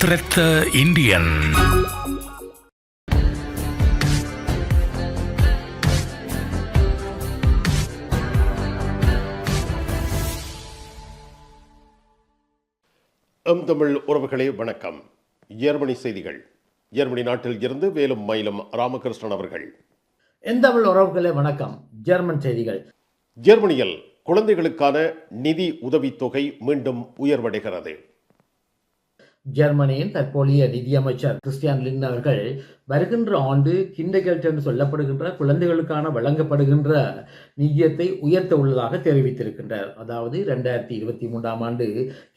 திரத்த Indian எம் தமிழ் உறவுகளே வணக்கம். ஜெர்மனி செய்திகள். ஜெர்மனி நாட்டில் இருந்து வேலும் மயிலும் ராமகிருஷ்ணன் அவர்கள். எந்தமிழ் உறவுகளே வணக்கம். ஜெர்மன் செய்திகள். ஜெர்மனியில் குழந்தைகளுக்கான நிதி உதவித்தொகை மீண்டும் உயர்வடைகிறது. ஜெர்மனியின் தற்போதைய நிதியமைச்சர் கிறிஸ்டியான் லின் அவர்கள் வருகின்ற ஆண்டு கிண்டகெல்ட் என்று சொல்லப்படுகின்ற குழந்தைகளுக்கான வழங்கப்படுகின்ற நிதியத்தை உயர்த்த உள்ளதாக தெரிவித்திருக்கின்றார். அதாவது ரெண்டாயிரத்தி இருபத்தி மூன்றாம் ஆண்டு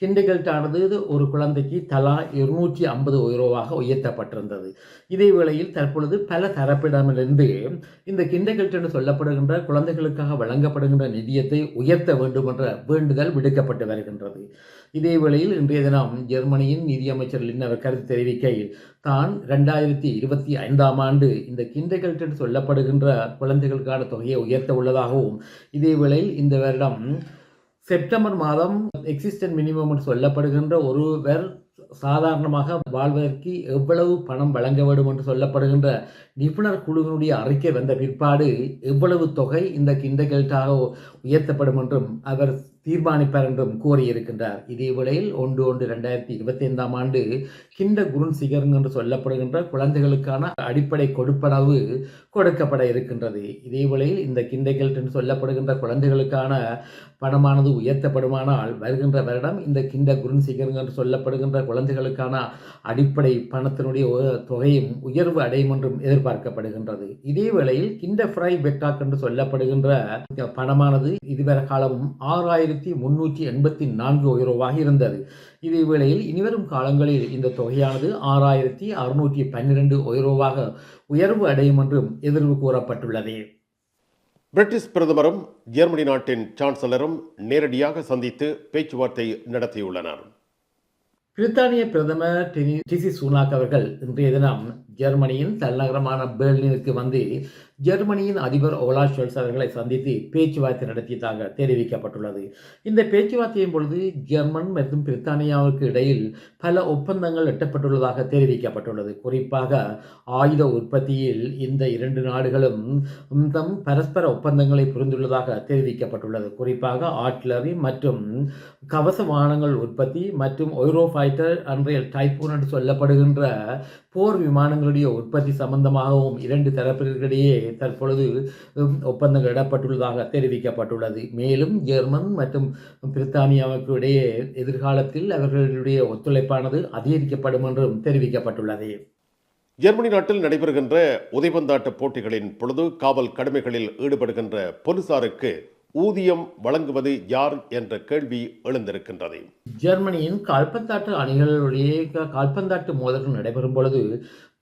கிண்டகெல்ட் ஆனது ஒரு குழந்தைக்கு தலா இருநூற்றி ஐம்பது உயரோவாக உயர்த்தப்பட்டிருந்தது. இதே வேளையில் தற்பொழுது பல தரப்பிடமிருந்து இந்த கிண்டகெல்ட் என்று சொல்லப்படுகின்ற குழந்தைகளுக்காக வழங்கப்படுகின்ற நிதியத்தை உயர்த்த வேண்டும் என்ற வேண்டுதல் விடுக்கப்பட்டு வருகின்றது. இதே வேளையில் இன்றைய தினம் ஜெர்மனியின் நிதியமைச்சர் லின்னவர் கருத்து தெரிவிக்கையில் தான் ரெண்டாயிரத்தி இருபத்தி ஐந்தாம் ஆண்டு இந்த கிண்டகெல்ட் என்று சொல்லப்படுகின்ற குழந்தைகளுக்கான தொகையை உயர்த்த உள்ளதாகவும் இதேவேளை இந்த வருடம் செப்டம்பர் மாதம் எக்ஸிஸ்டன்ட் மினிமம் என்று சொல்லப்படுகின்ற ஒருவர் சாதாரணமாக வாழ்வதற்கு எவ்வளவு பணம் வழங்க வேண்டும் என்று சொல்லப்படுகின்ற நிபுணர் குழுவினுடைய அறிக்கை வந்த பிற்பாடு எவ்வளவு தொகை இந்த கிண்டகெல்ட்டாக உயர்த்தப்படும் என்றும் அவர் தீர்மானிப்பார் என்றும் கூறியிருக்கின்றார். இதே வேளையில் ஒன்று ஒன்று ரெண்டாயிரத்தி இருபத்தி ஐந்தாம் ஆண்டு கிண்ட குருன் சிகரன் என்று சொல்லப்படுகின்ற குழந்தைகளுக்கான அடிப்படை கொடுப்பனவு கொடுக்கப்பட இருக்கின்றது. இதே வேளையில் இந்த கிண்டகெல்ட் என்று சொல்லப்படுகின்ற குழந்தைகளுக்கான பணமானது உயர்த்தப்படுமானால் வருகின்ற வருடம் இந்த கிண்ட குருன் சிகரன் என்று சொல்லப்படுகின்ற குழந்தைகளுக்கான அடிப்படை பணத்தினுடைய தொகையும் உயர்வு அடையும் என்றும் எதிர்பார்க்கப்படுகின்றது. இதே வேளையில் கிண்ட ஃப்ரை பெட்டாக் என்று சொல்லப்படுகின்ற பணமானது இதுவரை காலமும் ஆறாயிரத்தி முன்னூற்றி எண்பத்தி நான்கு உயர்வாக இருந்தது. இதே வேளையில் இனிவரும் காலங்களில் இந்த தொகையானது ஆறாயிரத்தி அறுநூற்றி பன்னிரண்டு உயர்வாக உயர்வு அடையும் என்றும் எதிர்வு கூறப்பட்டுள்ளது. பிரிட்டிஷ் பிரதமரும் ஜெர்மனி நாட்டின் சான்சலரும் நேரடியாக சந்தித்து பேச்சுவார்த்தை நடத்தியுள்ளனர். பிரித்தானிய பிரதமர் டிசி சூனாக் அவர்கள் இன்றைய தினம் ஜெர்மனியின் தலைநகரமான பெர்லினுக்கு வந்து ஜெர்மனியின் அதிபர் ஓலா ஷோல்ஸ் அவர்களை சந்தித்து பேச்சுவார்த்தை நடத்தியதாக தெரிவிக்கப்பட்டுள்ளது. இந்த பேச்சுவார்த்தையின் பொழுது ஜெர்மன் மற்றும் பிரித்தானியாவுக்கு இடையில் பல ஒப்பந்தங்கள் எட்டப்பட்டுள்ளதாக தெரிவிக்கப்பட்டுள்ளது. குறிப்பாக ஆயுத உற்பத்தியில் இந்த இரண்டு நாடுகளும் தம் பரஸ்பர ஒப்பந்தங்களை புரிந்துள்ளதாக தெரிவிக்கப்பட்டுள்ளது. குறிப்பாக ஆர்ட்லரி மற்றும் கவச வாகனங்கள் உற்பத்தி மற்றும் ஒய்ரோ ஃபைட்டர் அன்றைய டைப்பூன் என்று சொல்லப்படுகின்ற போர் விமானங்களுடைய உற்பத்தி சம்பந்தமாகவும் இரண்டு தரப்பினரிடையே தற்பொழுது ஒப்பந்தங்கள் இடப்பட்டுள்ளதாக தெரிவிக்கப்பட்டுள்ளது. மேலும் ஜெர்மன் மற்றும் பிரித்தானியாவுக்கு இடையே எதிர்காலத்தில் அவர்களுடைய ஒத்துழைப்பானது அதிகரிக்கப்படும் என்றும் தெரிவிக்கப்பட்டுள்ளது. ஜெர்மனி நாட்டில் நடைபெறுகின்ற உதைபந்தாட்ட போட்டிகளின் பொழுது காவல் கடமைகளில் ஈடுபடுகின்ற போலீசாருக்கு ஊதியம் வழங்குவது யார் என்ற கேள்வி எழுந்திருக்கின்றது. ஜெர்மனியின் கால்பந்தாட்டு அணிகளுடைய கால்பந்தாட்டு மோதல்கள் நடைபெறும் பொழுது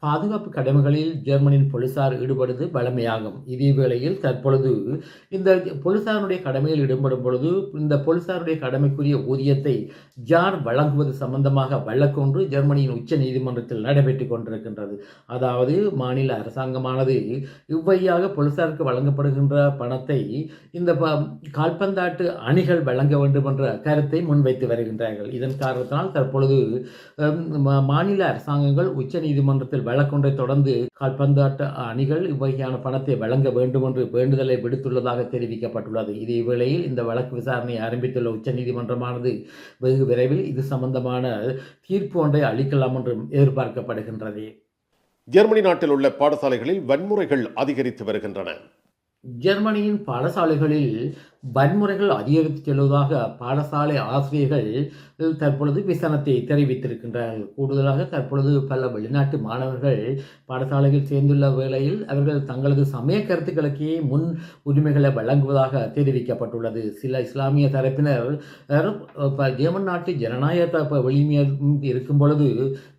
பாதுகாப்பு கடமைகளில் ஜெர்மனியின் போலீசார் ஈடுபடுவது வழமையாகும். இதே வேளையில் தற்பொழுது இந்த போலீசாருடைய கடமையில் ஈடுபடும் பொழுது இந்த போலீசாருடைய கடமைக்குரிய ஊதியத்தை யார் வழங்குவது சம்பந்தமாக வழக்கொன்று ஜெர்மனியின் உச்ச நீதிமன்றத்தில் நடைபெற்றுக் கொண்டிருக்கின்றது. அதாவது மாநில அரசாங்கமானது இவ்வையாக போலீசாருக்கு வழங்கப்படுகின்ற பணத்தை இந்த ப- கால்பந்தாட்டு அணிகள் வழங்க வேண்டும் என்ற கருத்தை முன்வைத்து வருகின்றார்கள். இதன் காரணத்தினால் தற்பொழுது மா- மாநில அரசாங்கங்கள் உச்ச நீதிமன்றத்தில் வழக்கொன்றை தொடர்ந்து கால்பந்தாட்ட அணிகள் இவ்வகையான பணத்தை வழங்க வேண்டும் என்று வேண்டுதலை விடுத்துள்ளதாக தெரிவிக்கப்பட்டுள்ளது. இதே வேளையில் இந்த வழக்கு விசாரணை ஆரம்பித்துள்ள உச்ச நீதிமன்றமானது வெகு விரைவில் இது சம்பந்தமான தீர்ப்பு ஒன்றை அளிக்கலாம் என்றும் எதிர்பார்க்கப்படுகின்றது. ஜெர்மனி நாட்டில் உள்ள பாடசாலைகளில் வன்முறைகள் அதிகரித்து வருகின்றன. ஜெர்மனியின் பாடசாலைகளில் வன்முறைகள் அதிகரித்து செல்வதாக பாடசாலை ஆசிரியர்கள் தற்பொழுது விசனத்தை தெரிவித்திருக்கின்றார்கள். கூடுதலாக தற்பொழுது பல வெளிநாட்டு மாணவர்கள் பாடசாலையில் சேர்ந்துள்ள வேளையில் அவர்கள் தங்களது சமய கருத்துக்களுக்கே முன் உரிமைகளை வழங்குவதாக தெரிவிக்கப்பட்டுள்ளது. சில இஸ்லாமிய தரப்பினர் ஜேமன் நாட்டு ஜனநாயக வெளிமையில் இருக்கும் பொழுது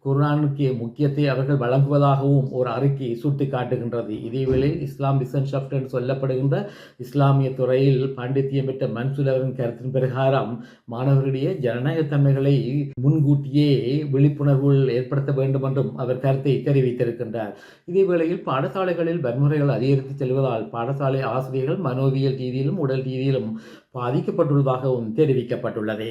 குர்ஆனுக்கு முக்கியத்தை அவர்கள் வழங்குவதாகவும் ஒரு அறிக்கை சுட்டி காட்டுகின்றது இதேவேளை இஸ்லாம் விசன்ஷாப்ட் என்று சொல்லப்படுகின்ற இஸ்லாமிய துறையில் பாண்டித்தியம் பெற்ற மன்சூர் அவரின் கருத்தின் பிரகாரம் மாணவர்களிடையே ஜனநாயகத்தன்மைகளை முன்கூட்டியே விழிப்புணர்வுகள் ஏற்படுத்த வேண்டும் என்றும் அவர் கருத்தை தெரிவித்திருக்கின்றார். இதேவேளையில் பாடசாலைகளில் வன்முறைகள் அதிகரித்து செல்வதால் பாடசாலை ஆசிரியர்கள் மனோவியல் ரீதியிலும் உடல் ரீதியிலும் பாதிக்கப்பட்டுள்ளதாகவும் தெரிவிக்கப்பட்டுள்ளது.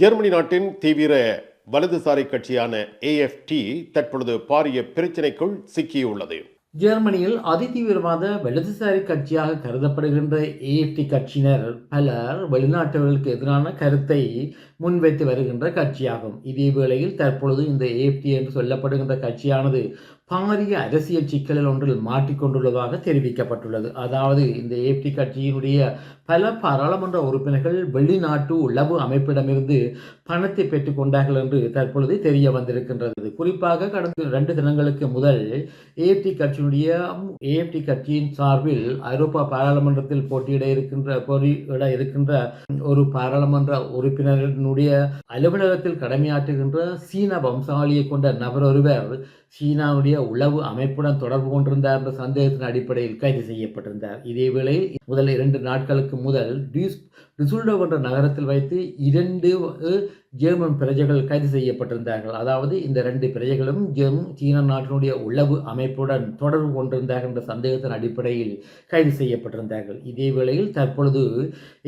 ஜெர்மனி நாட்டின் தீவிர வலதுசாரி கட்சியான ஏஎஃப்டி தற்பொழுது பாரிய பிரச்சினைக்குள் சிக்கியுள்ளது. ஜெர்மனியில் அதிதீவிரவாத வலதுசாரி கட்சியாக கருதப்படுகின்ற ஏஎஃப்டி கட்சியினர் பலர் வெளிநாட்டவர்களுக்கு எதிரான கருத்தை முன்வைத்து வருகின்ற கட்சியாகும். இதே வேளையில் தற்பொழுது இந்த ஏஎஃப்டி என்று சொல்லப்படுகின்ற கட்சியானது பாரிய அரசியல் சிக்கலில் ஒன்றில் மாட்டிக்கொண்டுள்ளதாக தெரிவிக்கப்பட்டுள்ளது. அதாவது இந்த ஏப்டி கட்சியினுடைய பல பாராளுமன்ற உறுப்பினர்கள் வெளிநாட்டு உளவு அமைப்பிடமிருந்து பணத்தை பெற்றுக்கொண்டார்கள் என்று தற்பொழுது தெரிய வந்திருக்கின்றது. குறிப்பாக கடந்த இரண்டு தினங்களுக்கு முதல் ஏப்டி கட்சியினுடைய ஏப்டி கட்சியின் சார்பில் ஐரோப்பா பாராளுமன்றத்தில் போட்டியிட இருக்கின்ற போட்டியிட இருக்கின்ற ஒரு பாராளுமன்ற உறுப்பினரினுடைய அலுவலகத்தில் கடமையாற்றுகின்ற சீன வம்சாவளியை கொண்ட நபர் ஒருவர் சீனாவுடைய உளவு அமைப்புடன் தொடர்பு கொண்டிருந்தார் என்ற சந்தேகத்தின் அடிப்படையில் கைது செய்யப்பட்டிருந்தார். இதேவேளை முதல் இரண்டு நாட்களுக்கு முதல் டியூஸ் டிசுல்டோவ் என்ற நகரத்தில் வைத்து இரண்டு ஜெர்மன் பிரஜைகள் கைது செய்யப்பட்டிருந்தார்கள். அதாவது இந்த ரெண்டு பிரஜைகளும் ஜெர்மன் சீன நாட்டினுடைய உளவு அமைப்புடன் தொடர்பு கொண்டிருந்தார்கள் என்ற சந்தேகத்தின் அடிப்படையில் கைது செய்யப்பட்டிருந்தார்கள். இதே வேளையில் தற்பொழுது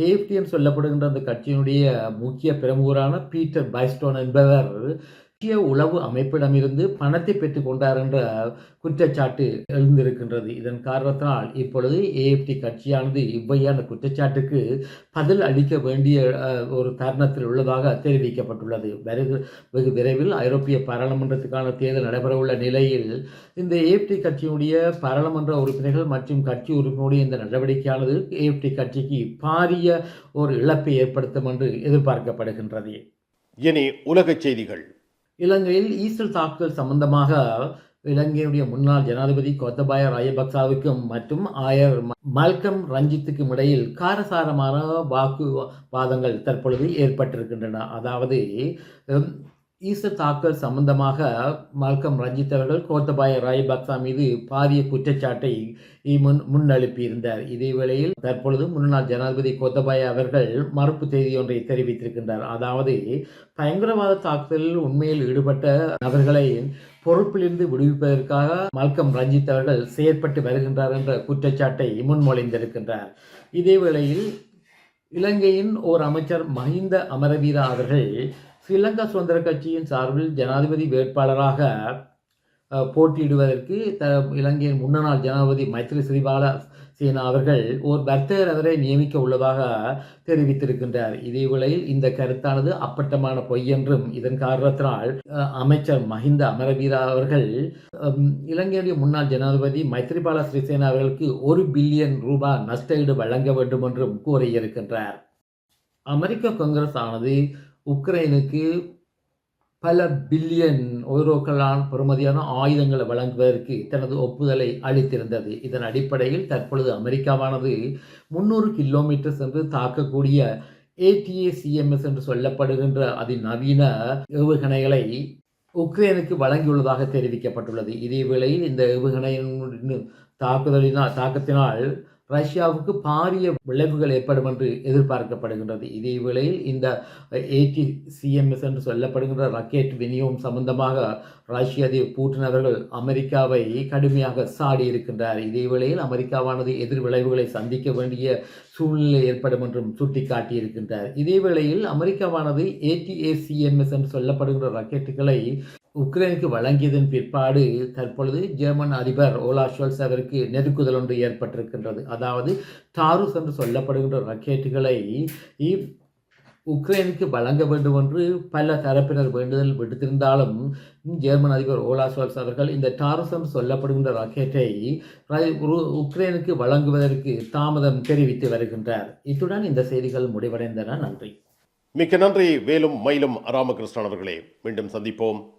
ஏஎஃப்டிஎம் சொல்லப்படுகின்ற அந்த கட்சியினுடைய முக்கிய பிரமுகரான பீட்டர் பைஸ்டோன் என்பவர் முக்கிய உளவு அமைப்பிடமிருந்து பணத்தை பெற்றுக் கொண்டார் என்ற குற்றச்சாட்டு எழுந்திருக்கின்றது. இதன் காரணத்தினால் இப்பொழுது ஏஎஃப்டி கட்சியானது இவ்வையான குற்றச்சாட்டுக்கு பதில் அளிக்க வேண்டிய ஒரு தருணத்தில் உள்ளதாக தெரிவிக்கப்பட்டுள்ளது. வெகு வெகு விரைவில் ஐரோப்பிய பாராளுமன்றத்துக்கான தேர்தல் நடைபெறவுள்ள நிலையில் இந்த ஏஎஃப்டி கட்சியினுடைய பாராளுமன்ற உறுப்பினர்கள் மற்றும் கட்சி உறுப்பினருடைய இந்த நடவடிக்கையானது ஏஎஃப்டி கட்சிக்கு பாரிய ஒரு இழப்பை ஏற்படுத்தும் என்று எதிர்பார்க்கப்படுகின்றது. இனி உலகச் செய்திகள். இலங்கையில் ஈஸ்டர் தாக்குதல் சம்பந்தமாக இலங்கையுடைய முன்னாள் ஜனாதிபதி கோத்தபாய ராஜபக்சாவுக்கும் மற்றும் ஆயர் மல்கம் ரஞ்சித்துக்கும் இடையில் காரசாரமான வாக்குவாதங்கள் தற்பொழுது ஏற்பட்டிருக்கின்றன. அதாவது ஈஸ்டர் தாக்கல் சம்பந்தமாக மல்கம் ரஞ்சித் அவர்கள் கோத்தபாய ராய்பக்சா மீது பாரிய குற்றச்சாட்டை முன் முன்னெழுப்பியிருந்தார். இதே வேளையில் தற்பொழுது முன்னாள் ஜனாதிபதி கோத்தபாய அவர்கள் மறுப்பு செய்தி ஒன்றை தெரிவித்திருக்கின்றார். அதாவது பயங்கரவாத தாக்குதலில் உண்மையில் ஈடுபட்ட நபர்களை பொறுப்பிலிருந்து விடுவிப்பதற்காக மல்கம் ரஞ்சித் அவர்கள் செயற்பட்டு வருகின்றார் என்ற குற்றச்சாட்டை முன்மொழிந்திருக்கின்றார் இதே வேளையில் இலங்கையின் ஓர் அமைச்சர் மஹிந்த அமரவீரா அவர்கள் ஸ்ரீலங்கா சுதந்திர கட்சியின் சார்பில் ஜனாதிபதி வேட்பாளராக போட்டியிடுவதற்கு த இலங்கையின் முன்னாள் ஜனாதிபதி மைத்ரி சிறிபால சீனா அவர்கள் ஓர் வர்த்தகர் அவரை நியமிக்க உள்ளதாக தெரிவித்திருக்கின்றார். இதேவேளையில் இந்த கருத்தானது அப்பட்டமான பொய் என்றும் இதன் காரணத்தினால் அமைச்சர் மஹிந்த அமரவீரா அவர்கள் இலங்கையுடைய முன்னாள் ஜனாதிபதி மைத்ரிபால சிறிசேனா அவர்களுக்கு ஒரு பில்லியன் ரூபாய் நஷ்டஈடு வழங்க வேண்டும் என்றும் கூறியிருக்கின்றார். அமெரிக்க காங்கிரஸ் ஆனது உக்ரைனுக்கு பல பில்லியன் ஓரோக்களான் பெறுமதியான ஆயுதங்களை வழங்குவதற்கு தனது ஒப்புதலை அளித்திருந்தது. இதன் அடிப்படையில் தற்பொழுது அமெரிக்காவானது முந்நூறு கிலோமீட்டர் சென்று தாக்கக்கூடிய ஏடிஏசிஎம்எஸ் என்று சொல்லப்படுகின்ற அதிநவீன ஏவுகணைகளை உக்ரைனுக்கு வழங்கியுள்ளதாக தெரிவிக்கப்பட்டுள்ளது. இதே வேளையில் இந்த ஏவுகணையின் தாக்குதலினால் தாக்கத்தினால் ரஷ்யாவுக்கு பாரிய விளைவுகள் ஏற்படும் என்று எதிர்பார்க்கப்படுகின்றது. இதே வேளையில் இந்த ஏடி சிஎம்எஸ் என்று சொல்லப்படுகின்ற ராக்கெட் விநியோகம் சம்பந்தமாக ரஷ்ய அதிபர் பூட்டின் அவர்கள் அமெரிக்காவை கடுமையாக சாடி இருக்கின்றார். இதே வேளையில் அமெரிக்காவானது எதிர் விளைவுகளை சந்திக்க வேண்டிய சூழ்நிலை ஏற்படும் என்றும் சுட்டிக்காட்டியிருக்கின்றார் இதே வேளையில் அமெரிக்காவானது ஏடிஏசிஎம்எஸ் என்று சொல்லப்படுகின்ற ராக்கெட்டுகளை உக்ரைனுக்கு வழங்கியதன் பிற்பாடு தற்பொழுது ஜெர்மன் அதிபர் ஓலா ஷோல்ஸ் அவருக்கு நெருக்குதல் ஒன்று ஏற்பட்டிருக்கின்றது. அதாவது டாருஸ் என்று சொல்லப்படுகின்ற ராக்கெட்டுகளை இ- உக்ரைனுக்கு வழங்க வேண்டும் என்று பல தரப்பினர் வேண்டுதல் விடுத்திருந்தாலும் ஜெர்மன் அதிபர் ஓலா ஷோல்ஸ் அவர்கள் இந்த டாரஸ் என்று சொல்லப்படுகின்ற ராக்கெட்டை உரு- உக்ரைனுக்கு வழங்குவதற்கு தாமதம் தெரிவித்து வருகின்றார். இத்துடன் இந்த செய்திகள் முடிவடைந்தன. நன்றி. மிக்க நன்றி. வேலும் மயிலும் ராமகிருஷ்ணன் அவர்களே மீண்டும் சந்திப்போம்.